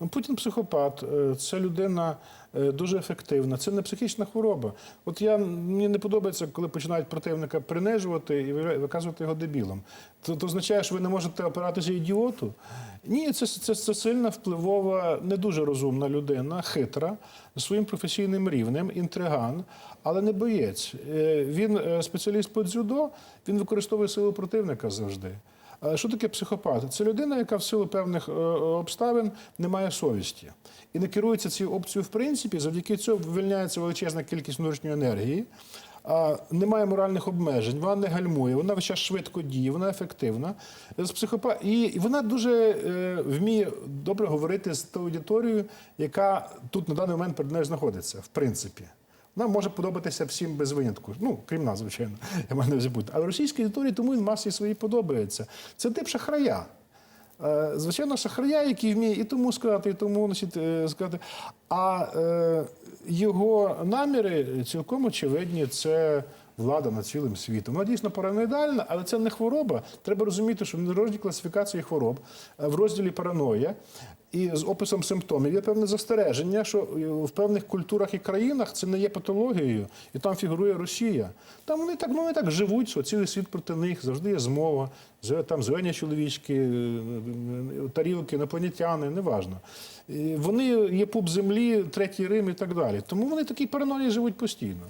Ну, Путін психопат, е, це людина е, дуже ефективна, це не психічна хвороба. От я мені не подобається, коли починають противника принижувати і виказувати його дебілом. Це то означає, що ви не можете опиратися ідіоту. Ні, це, це, це сильна, впливова, не дуже розумна людина, хитра, з своїм професійним рівнем, інтриган, але не боєць. Е, Він спеціаліст по дзюдо, він використовує силу противника завжди. А Що таке психопат? Це людина, яка в силу певних е, обставин не має совісті і не керується цією опцією в принципі. Завдяки цьому вивільняється величезна кількість внутрішньої енергії. А, немає моральних обмежень, вона не гальмує, вона весь час швидко діє, вона ефективна. З психопа... І вона дуже е, вміє добре говорити з тою аудиторією, яка тут на даний момент перед нею знаходиться, в принципі. Нам може подобатися всім без винятку. Ну, крім нас, звичайно, я маю не забути. бути. Але російській аудиторії тому він масі своїй подобається. Це тип шахрая. Е, Звичайно, шахрая, який вміє і тому сказати, і тому значить, е, сказати. А е, його наміри цілком очевидні. Це влада над цілим світом. Вона дійсно параноїдальна, але це не хвороба. Треба розуміти, що в класифікації хвороб е, в розділі параноя і з описом симптомів є певне застереження, що е, в певних культурах і країнах це не є патологією, і там фігурує Росія. Там вони так, ну, вони так живуть, що цілий світ проти них, завжди є змова. Там зелені чоловічки, е, тарілки, інопланетяни, неважно. Вони є пуп землі, третій Рим і так далі. Тому вони такі параної живуть постійно.